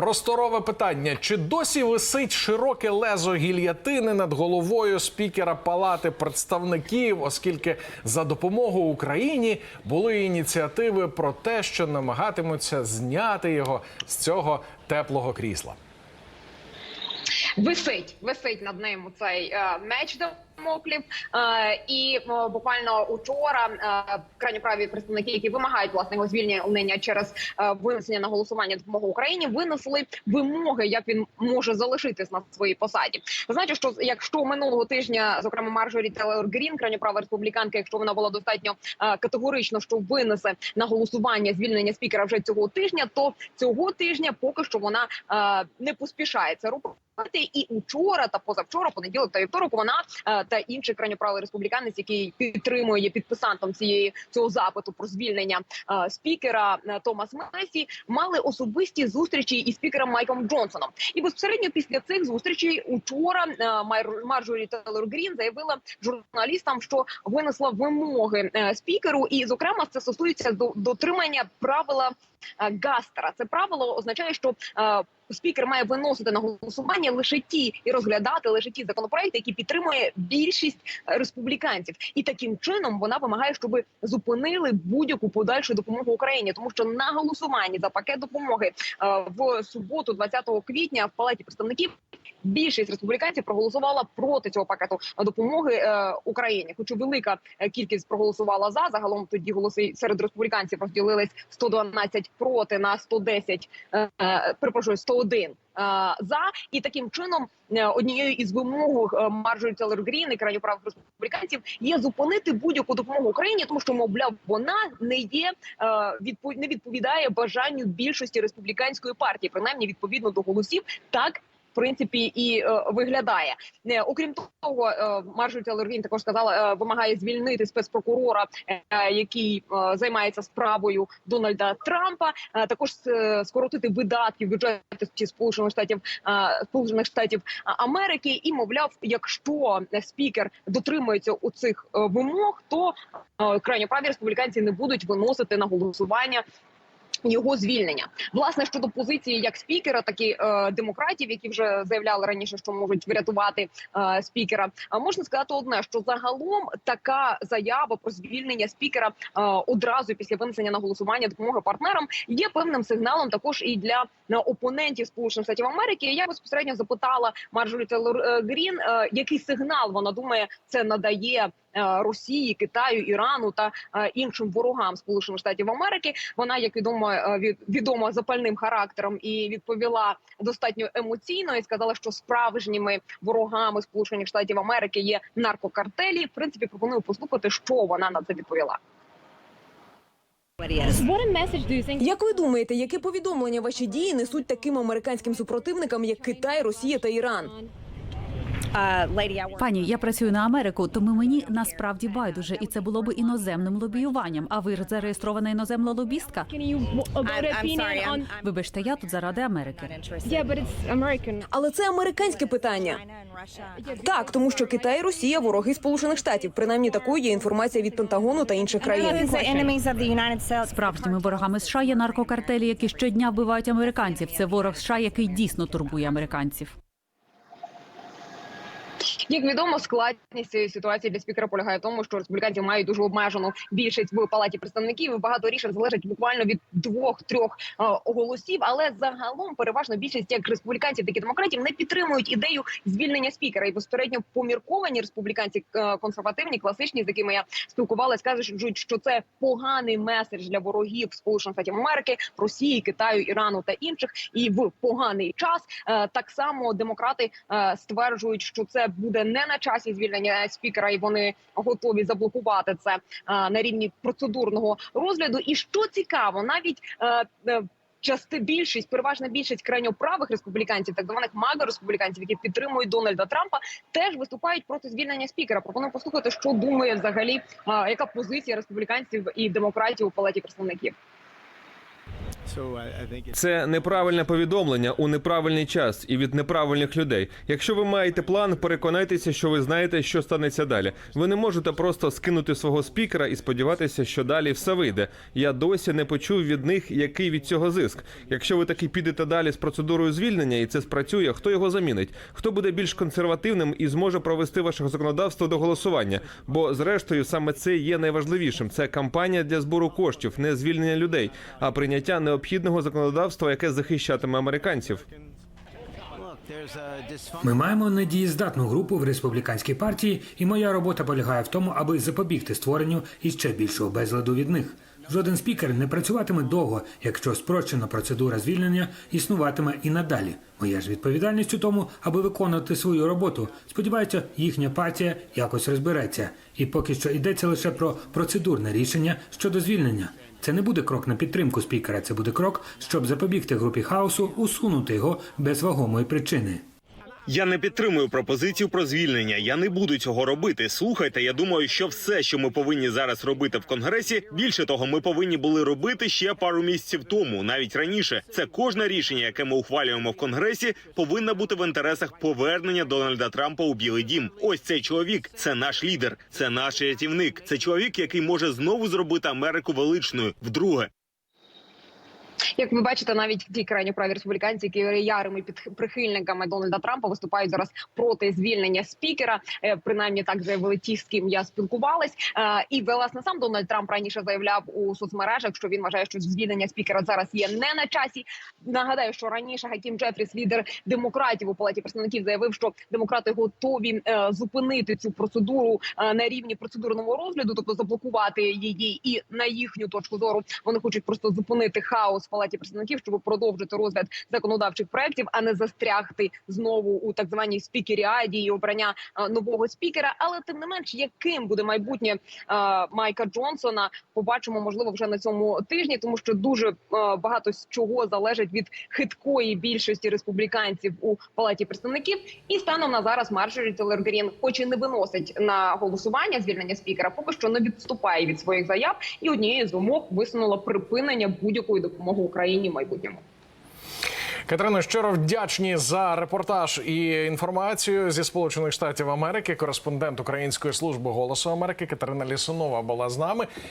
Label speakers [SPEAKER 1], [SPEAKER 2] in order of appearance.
[SPEAKER 1] Просторове питання: чи досі висить широке лезо гільятини над головою спікера Палати представників, оскільки за допомогою Україні були ініціативи про те, що намагатимуться зняти його з цього теплого крісла?
[SPEAKER 2] Висить, висить над ним цей е, меч Дамоклів. Е, і е, буквально учора е, крайньо праві представники, які вимагають власне його звільнення через винесення на голосування допомоги Україні, винесли вимоги, як він може залишитись на своїй посаді. Знаєте, що якщо минулого тижня, зокрема, Марджорі Телер Грін, крайньо права республіканка, якщо вона була достатньо категорично, що винесе на голосування звільнення спікера вже цього тижня, то цього тижня поки що вона не поспішає це робити. І учора та позавчора, понеділок та вівторок, вона та інший крайньоправий республіканець, який підтримує підписантом цієї цього запиту про звільнення е, спікера е, Томас Месі, мали особисті зустрічі із спікером Майком Джонсоном. І безпосередньо після цих зустрічей учора е, Марджорі Телер Грін заявила журналістам, що винесла вимоги спікеру, і зокрема це стосується до дотримання правила Гастера. Це правило означає, що спікер має виносити на голосування лише ті і розглядати лише ті законопроекти, які підтримує більшість е, республіканців, і таким чином вона вимагає, щоб зупинили будь-яку подальшу допомогу Україні, тому що на голосуванні за пакет допомоги е, в суботу, 20 квітня, в палаті представників. Більшість республіканців проголосувала проти цього пакету допомоги е, Україні. Хоч велика кількість проголосувала за загалом. Тоді голоси серед республіканців розділились 112 проти на 110, е, перепрошую, 100 91 е, за. І таким чином е, однією із вимог маржорі Телер Грін і крайньо правих республіканців є зупинити будь-яку допомогу Україні, тому що мовляв вона не є е, не відповідає бажанню більшості республіканської партії, принаймні відповідно до голосів, так Принципі, і е, виглядає не окрім того, е, Марджорі Телер також сказала, е, вимагає звільнити спецпрокурора, е, який е, займається справою Дональда Трампа. Е, також е, скоротити видатки в бюджеті Сполучених Штатів е, Сполучених Штатів Америки. І мовляв, якщо спікер дотримується у цих е, вимог, то е, крайньо праві республіканці не будуть виносити на голосування. Його звільнення власне щодо позиції як спікера, так і е, демократів, які вже заявляли раніше, що можуть врятувати е, спікера. А можна сказати одне, що загалом така заява про звільнення спікера е, одразу після винесення на голосування допомоги партнерам є певним сигналом також і для е, опонентів Сполучених Штатів Америки. Я безпосередньо запитала Марджорі Телер е, Грін, е, який сигнал вона думає, це надає. Е, Росії, Китаю, Ірану та е, іншим ворогам Сполучених Штатів Америки. Вона, як відомо, е, відома запальним характером і відповіла достатньо емоційно і сказала, що справжніми ворогами Сполучених Штатів Америки є наркокартелі. В принципі, пропоную послухати, що вона на це відповіла.
[SPEAKER 3] What a message do you think?
[SPEAKER 4] Як ви думаєте, яке повідомлення ваші дії несуть таким американським супротивникам, як Китай, Росія та Іран?
[SPEAKER 5] Пані, я працюю на Америку, тому мені насправді байдуже, і це було б іноземним лобіюванням. А ви зареєстрована іноземна лобістка? Вибачте, я тут заради Америки.
[SPEAKER 4] Але це американське питання. Так, тому що Китай і Росія вороги Сполучених Штатів. Принаймні такою є інформація від Пентагону та інших країн.
[SPEAKER 5] Справжніми ворогами США є наркокартелі, які щодня вбивають американців. Це ворог США, який дійсно турбує американців.
[SPEAKER 2] Як відомо, складність цієї ситуації для спікера полягає в тому, що республіканці мають дуже обмежену більшість в палаті представників. Багато рішень залежить буквально від двох-трьох е, голосів. Але загалом переважно більшість як республіканців, так і демократів не підтримують ідею звільнення спікера. І безпосередньо помірковані республіканці е, консервативні, класичні, з якими я спілкувалася, кажуть, що це поганий меседж для ворогів Сполучених Штатів Америки, Росії, Китаю, Ірану та інших. І в поганий час е, так само демократи стверджують, що це буде не на часі звільнення спікера, і вони готові заблокувати це е, на рівні процедурного розгляду. І що цікаво, навіть е, е, Части більшість, переважна більшість крайньоправих республіканців, так званих мага республіканців, які підтримують Дональда Трампа, теж виступають проти звільнення спікера. Пропоную послухати, що думає взагалі, яка позиція республіканців і демократів у палаті представників.
[SPEAKER 6] Це неправильне повідомлення у неправильний час і від неправильних людей. Якщо ви маєте план, переконайтеся, що ви знаєте, що станеться далі. Ви не можете просто скинути свого спікера і сподіватися, що далі все вийде. Я досі не почув від них, який від цього зиск. Якщо ви таки підете далі з процедурою звільнення, і це спрацює, хто його замінить? Хто буде більш консервативним і зможе провести ваше законодавство до голосування? Бо зрештою саме це є найважливішим. Це кампанія для збору коштів, не звільнення людей, а прийняття необхідного законодавства, яке захищатиме американців.
[SPEAKER 7] Ми маємо недієздатну групу в республіканській партії, і моя робота полягає в тому, аби запобігти створенню іще більшого безладу від них. Жоден спікер не працюватиме довго, якщо спрощена процедура звільнення існуватиме і надалі. Моя ж відповідальність у тому, аби виконувати свою роботу. Сподіваюся, їхня партія якось розбереться. І поки що йдеться лише про процедурне рішення щодо звільнення. Це не буде крок на підтримку спікера. Це буде крок, щоб запобігти групі хаосу, усунути його без вагомої причини.
[SPEAKER 8] Я не підтримую пропозицію про звільнення. Я не буду цього робити. Слухайте, я думаю, що все, що ми повинні зараз робити в конгресі, більше того, ми повинні були робити ще пару місяців тому, навіть раніше. Це кожне рішення, яке ми ухвалюємо в конгресі, повинно бути в інтересах повернення Дональда Трампа у Білий Дім. Ось цей чоловік, це наш лідер, це наш рятівник. Це чоловік, який може знову зробити Америку величною вдруге.
[SPEAKER 2] Як ви бачите, навіть ті крайньо праві республіканці, які ярими під прихильниками Дональда Трампа, виступають зараз проти звільнення спікера. Е, Принаймні так заявили ті, з ким я спілкувалась. Е, І власне сам Дональд Трамп раніше заявляв у соцмережах, що він вважає, що звільнення спікера зараз є не на часі. Нагадаю, що раніше Хакім Джефріс, лідер демократів у палаті представників, заявив, що демократи готові е, зупинити цю процедуру на рівні процедурного розгляду, тобто заблокувати її, і на їхню точку зору вони хочуть просто зупинити хаос в палаті представників, щоб продовжити розгляд законодавчих проєктів, а не застрягти знову у так званій спікеріаді і обрання е, нового спікера. Але тим не менш, яким буде майбутнє е, Майка Джонсона, побачимо можливо вже на цьому тижні, тому що дуже е, багато з чого залежить від хиткої більшості республіканців у палаті представників. І станом на зараз Марджорі Телер хоч і не виносить на голосування звільнення спікера, поки що не відступає від своїх заяв, і однією з вимог висунула припинення будь-якої допомоги Україні в майбутньому.
[SPEAKER 1] Катерино, щиро вдячні за репортаж і інформацію зі Сполучених Штатів Америки. Кореспондент Української служби голосу Америки Катерина Лісунова була з нами.